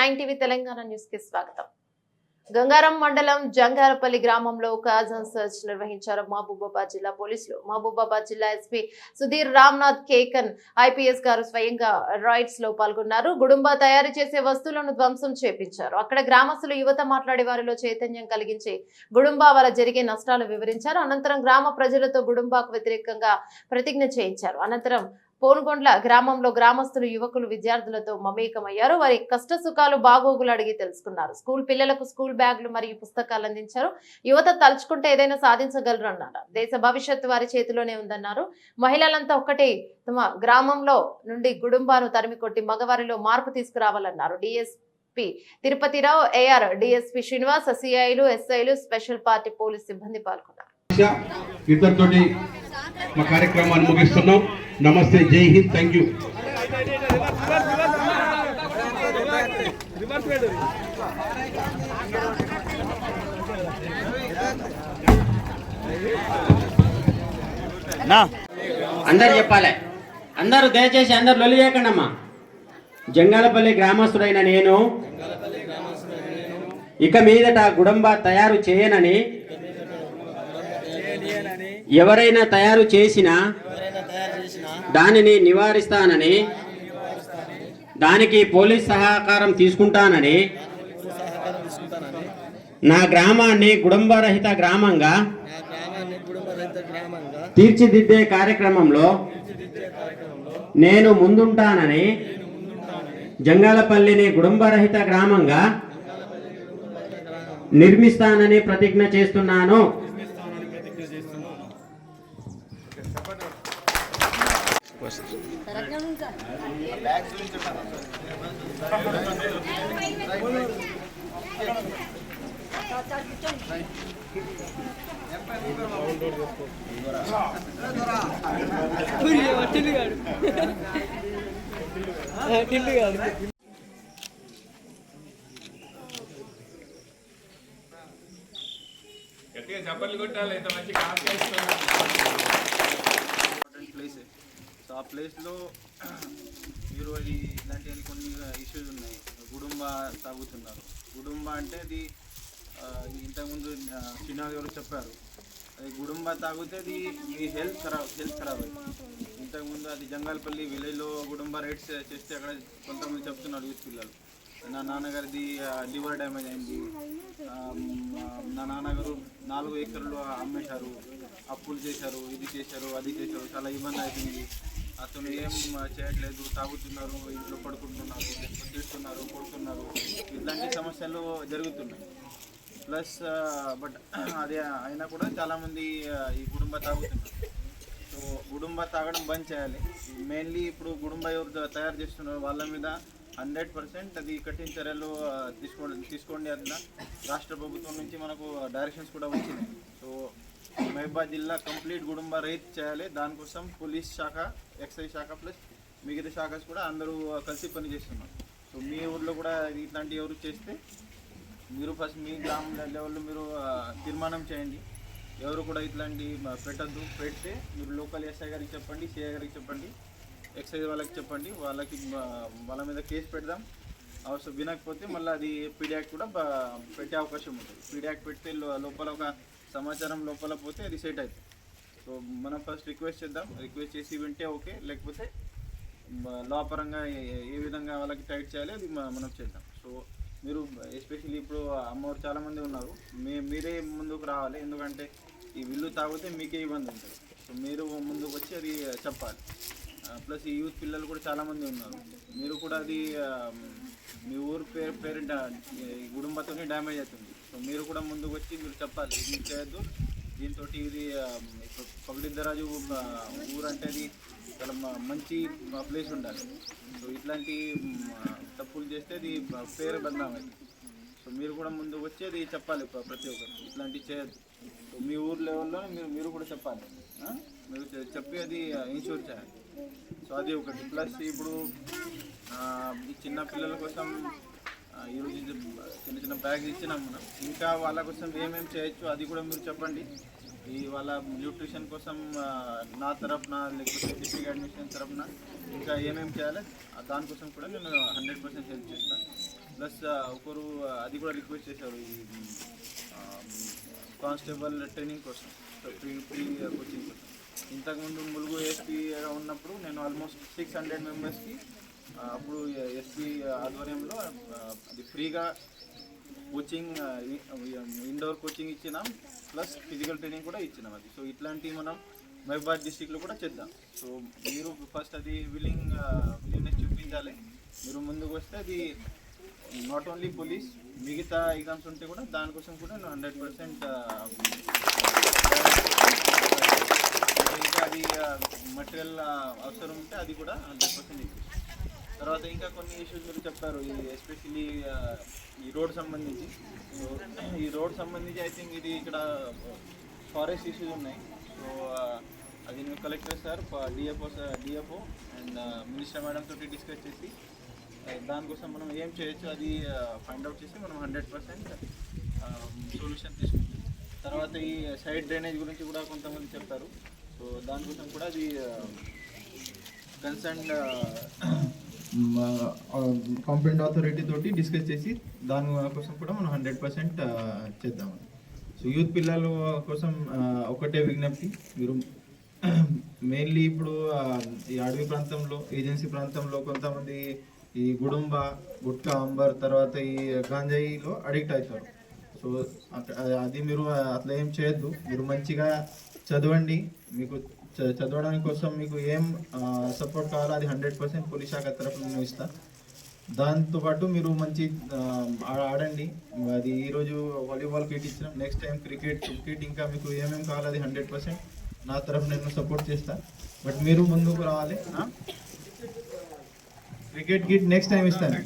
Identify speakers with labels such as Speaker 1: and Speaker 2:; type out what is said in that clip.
Speaker 1: నమస్తే nine TV Telangana న్యూస్కి స్వాగతం. గంగారం మండలం జంగారపల్లి గ్రామంలో కాజన్ సర్చ్ నిర్వహించారు మహబూబాబాద్ జిల్లా పోలీసులు. మహబూబాబాద్ జిల్లా ఎస్పీ సుధీర్ రామ్నాథ్ కేకన్ ఐపీఎస్ గారు స్వయంగా రైడ్స్లో పాల్గొన్నారు. గుడుంబా తయారు చేసే వస్తువులను ధ్వంసం చేపించారు. అక్కడ గ్రామస్తులు యువత మాట్లాడే వారిలో చైతన్యం కలిగించి గుడుంబా వల్ల జరిగే నష్టాలు వివరించారు. అనంతరం గ్రామ ప్రజలతో గుడుంబాకు వ్యతిరేకంగా ప్రతిజ్ఞ చేయించారు. అనంతరం పోనుగొండ్ల గ్రామంలో గ్రామస్తులు యువకులు విద్యార్థులతో మమేకమయ్యారు. వారి కష్ట సుఖాలు బాగోగులు అడిగి తెలుసుకున్నారు. స్కూల్ పిల్లలకు స్కూల్ బ్యాగులు మరియు పుస్తకాలు అందించారు. యువత తలుచుకుంటే ఏదైనా సాధించగలరు అన్నారు దేశ భవిష్యత్తు వారి చేతిలోనే ఉందన్నారు. మహిళలంతా ఒక్కటే తమ గ్రామంలో నుండి గుడుంబాను తరిమి కొట్టి మగవారిలో మార్పు తీసుకురావాలన్నారు. DSP Tirupathi Rao AR DSP Srinivas సిఐలు ఎస్ఐలు స్పెషల్ పార్టీ పోలీస్ సిబ్బంది పాల్గొన్నారు.
Speaker 2: ఇద్దరితోటి మా కార్యక్రమాన్ని ముగిస్తున్నాం. నమస్తే జై హింద్ థ్యాంక్ యూ.
Speaker 3: అందరు చెప్పాలి. అందరూ దయచేసి అందరు లొలి చేయకండమ్మా. జంగాలపల్లి గ్రామస్తుడైన నేను ఇక మీదట గుడంబ తయారు చేయనని ఎవరైనా తయారు చేసినా దానిని నివారిస్తానని దానికి పోలీస్ సహకారం తీసుకుంటానని నా గ్రామాన్ని గుడంబరహిత గ్రామంగా తీర్చిదిద్దే కార్యక్రమంలో నేను ముందుంటానని జంగాలపల్లిని కుటుంబరహిత గ్రామంగా నిర్మిస్తానని ప్రతిజ్ఞ చేస్తున్నాను.
Speaker 4: గట్టిగా చప్పట్లు కొట్టాలి ఇంత మంచి కాన్ఫిడెన్స్
Speaker 5: ఇంపార్టెంట్ ప్లేస్ సో ఆ ప్లేస్లో మీరు అది ఇలాంటి కొన్ని ఇష్యూస్ ఉన్నాయి. గుడుంబ తాగుతున్నారు. గుడుంబ అంటే అది ఇంతకుముందు ఆ, ఎవరు గారు చెప్పారు. అది గుడుంబ తాగితే అది మీ హెల్త్ ఖరాబ్ హెల్త్ ఖరాబ్ అవుతుంది ఇంతకుముందు అది జంగాలపల్లి విలేజ్లో గుడుంబ రేట్స్ చేస్తే అక్కడ కొంతమంది చెప్తున్నారు యూత్ పిల్లలు. నా నాన్నగారిది లివర్ డ్యామేజ్ అయింది. నా నాన్నగారు నాలుగు ఎకర్లు అమ్మేశారు. అప్పులు చేశారు ఇది చేశారు అది చేశారు చాలా ఇబ్బంది అవుతుంది అతను ఏం చేయట్లేదు తాగుతున్నారు ఇంట్లో పడుకుంటున్నారు లేకపోతే తిడుతున్నారు కొడుతున్నారు. ఇలాంటి సమస్యలు జరుగుతున్నాయి. ప్లస్ బట్ అదే అయినా కూడా చాలామంది ఈ గుడుంబ తాగుతున్నారు. సో గుడుంబ తాగడం బంద్ చేయాలి. మెయిన్లీ ఇప్పుడు గుడుంబ ఎవరు తయారు చేస్తున్నారు వాళ్ళ మీద హండ్రెడ్ పర్సెంట్ అది కఠిన చర్యలు ఆ, తీసుకోండి తీసుకోండి అట్లా రాష్ట్ర ప్రభుత్వం నుంచి మనకు డైరెక్షన్స్ కూడా వచ్చినాయి. సో మహబాద్ జిల్లా కంప్లీట్ గుడుంబ రైతు చేయాలి. దానికోసం పోలీస్ శాఖ ఎక్సైజ్ శాఖ ప్లస్ మిగతా శాఖస్ కూడా అందరూ కలిసి పనిచేస్తున్నారు సో మీ ఊర్లో కూడా ఇట్లాంటి ఎవరు చేస్తే మీరు ఫస్ట్ మీ గ్రామ లెవెల్లో మీరు తీర్మానం చేయండి. ఎవరు కూడా ఇట్లాంటి పెట్టద్దు. పెడితే మీరు లోకల్ ఎస్ఐ గారికి చెప్పండి సిఐ గారికి చెప్పండి ఎక్సైజ్ వాళ్ళకి చెప్పండి. వాళ్ళకి వాళ్ళ మీద కేసు పెడదాం. అవసరం వినకపోతే మళ్ళీ అది పీడియాక్ కూడా పెట్టే అవకాశం ఉంటుంది. పీడియాక్ పెడితే లోపల ఒక సమాచారం లోపల పోతే అది సెట్ అవుతుంది. సో మనం ఫస్ట్ రిక్వెస్ట్ చేద్దాం. రిక్వెస్ట్ చేసి వింటే ఓకే. లేకపోతే లా పరంగా ఏ- విధంగా వాళ్ళకి టైట్ చేయాలి అది మనం చేద్దాం. సో మీరు ఎస్పెషల్లీ ఇప్పుడు అమ్మవారు చాలామంది ఉన్నారు. మీ మీరే ముందుకు రావాలి. ఎందుకంటే ఈ విల్లు తాగితే మీకే ఇబ్బంది ఉంటుంది. సో మీరు ముందుకు వచ్చి అది చెప్పాలి. ప్లస్ ఈ యూత్ పిల్లలు కూడా చాలా మంది ఉన్నారు. మీరు కూడా అది మీ ఊరు పేరు పేరు కుటుంబంతోనే డ్యామేజ్ అవుతుంది. సో మీరు కూడా ముందుకు వచ్చి మీరు చెప్పాలి ఇది చేయొద్దు. దీంతో ఇది ఆ, పగడిద్దరాజు ఊరు అంటే అది చాలా మంచి ప్లేస్ ఉండాలి. సో ఇట్లాంటి తప్పులు చేస్తే అది పేరు బదనాం అవుతుంది సో మీరు కూడా ముందుకు వచ్చి అది చెప్పాలి ప్రతి ఒక్కరు. ఇట్లాంటివి చేయొద్దు. సో మీ ఊరు లెవెల్లో మీరు మీరు కూడా చెప్పాలి. మీరు చెప్పి అది ఇన్షూర్ చేయాలి. సో అది ఒకటి. ప్లస్ ఇప్పుడు ఈ చిన్న పిల్లల కోసం ఈరోజు చిన్న చిన్న బ్యాగ్స్ ఇచ్చినాం మనం. ఇంకా వాళ్ళ కోసం ఏమేమి చేయొచ్చు అది కూడా మీరు చెప్పండి. ఈ వాళ్ళ న్యూట్రిషన్ కోసం నా తరఫున లేకపోతే డిస్ట్రిక్ట్ అడ్మినిస్ట్రేషన్ తరఫున ఇంకా ఏమేమి చేయాలి దానికోసం కూడా నేను హండ్రెడ్ పర్సెంట్ హెల్ప్ చేస్తాను ప్లస్ ఒకరు అది కూడా రిక్వెస్ట్ చేశారు ఈ కానిస్టేబుల్ ట్రైనింగ్ కోసం ఫ్రీ ఫ్రీ కోచింగ్ కోసం. ఇంతకుముందు ములుగు ఎస్పీ ఉన్నప్పుడు నేను ఆల్మోస్ట్ సిక్స్ హండ్రెడ్ మెంబర్స్కి అప్పుడు ఎస్పీ ఆధ్వర్యంలో అది ఫ్రీగా కోచింగ్ ఇండోర్ కోచింగ్ ఇచ్చినాం ప్లస్ ఫిజికల్ ట్రైనింగ్ కూడా ఇచ్చినాం అది. సో ఇట్లాంటివి మనం మహబాద్ డిస్టిక్లో కూడా చేద్దాం. సో మీరు ఫస్ట్ అది విల్లింగ్ విల్లింగ్నెస్ చూపించాలి. మీరు ముందుకు వస్తే అది నాట్ ఓన్లీ పోలీస్ మిగతా ఎగ్జామ్స్ ఉంటే కూడా దానికోసం కూడా నేను హండ్రెడ్ పర్సెంట్ ఇంకా అది మటీరియల్ అవసరం ఉంటే అది కూడా హండ్రెడ్ పర్సెంట్ తర్వాత ఇంకా కొన్ని ఇష్యూస్ మీరు చెప్పారు ఈ ఎస్పెషలీ ఈ రోడ్ సంబంధించి. ఈ రోడ్ సంబంధించి ఐ థింక్ ఇది ఇక్కడ ఫారెస్ట్ ఇష్యూస్ ఉన్నాయి. సో అది నేను collector sir DFO sir DFO and minister madam తోటి డిస్కస్ చేసి దానికోసం మనం ఏం చేయొచ్చు అది ఫైండ్ అవుట్ చేసి మనం హండ్రెడ్ పర్సెంట్ సొల్యూషన్ తీసుకుంటాం. తర్వాత ఈ సైడ్ డ్రైనేజ్ గురించి కూడా కొంతమంది చెప్తారు. సో దానికోసం కూడా అది కన్సర్న్ కంప్లైంట్ అథారిటీ తోటి డిస్కస్ చేసి దాని కోసం కూడా మనం హండ్రెడ్ పర్సెంట్ చేద్దాం. సో యూత్ పిల్లల కోసం ఒకటే విజ్ఞప్తి. మీరు మెయిన్లీ ఇప్పుడు ఈ అడవి ప్రాంతంలో ఏజెన్సీ ప్రాంతంలో కొంతమంది ఈ గుడుంబ గుట్కా అంబర్ తర్వాత ఈ గాంజాయిలో అడిక్ట్ అవుతారు. సో అది మీరు అట్లా ఏం చేయొద్దు. మీరు మంచిగా చదవండి. మీకు చ- చదవడానికి కోసం మీకు ఏం సపోర్ట్ కావాలో అది హండ్రెడ్ పర్సెంట్ పోలీస్ శాఖ తరఫున నేను ఇస్తాను దాంతోపాటు మీరు మంచి ఆడండి. అది ఈరోజు వాలీబాల్ కిట్ ఇచ్చినాం. నెక్స్ట్ టైం క్రికెట్ క్రికెట్ ఇంకా మీకు ఏమేమి కావాలో అది హండ్రెడ్ పర్సెంట్ నా తరఫు నేను సపోర్ట్ చేస్తా. బట్ మీరు ముందుకు రావాలి. క్రికెట్ కిట్ నెక్స్ట్ టైం ఇస్తాను.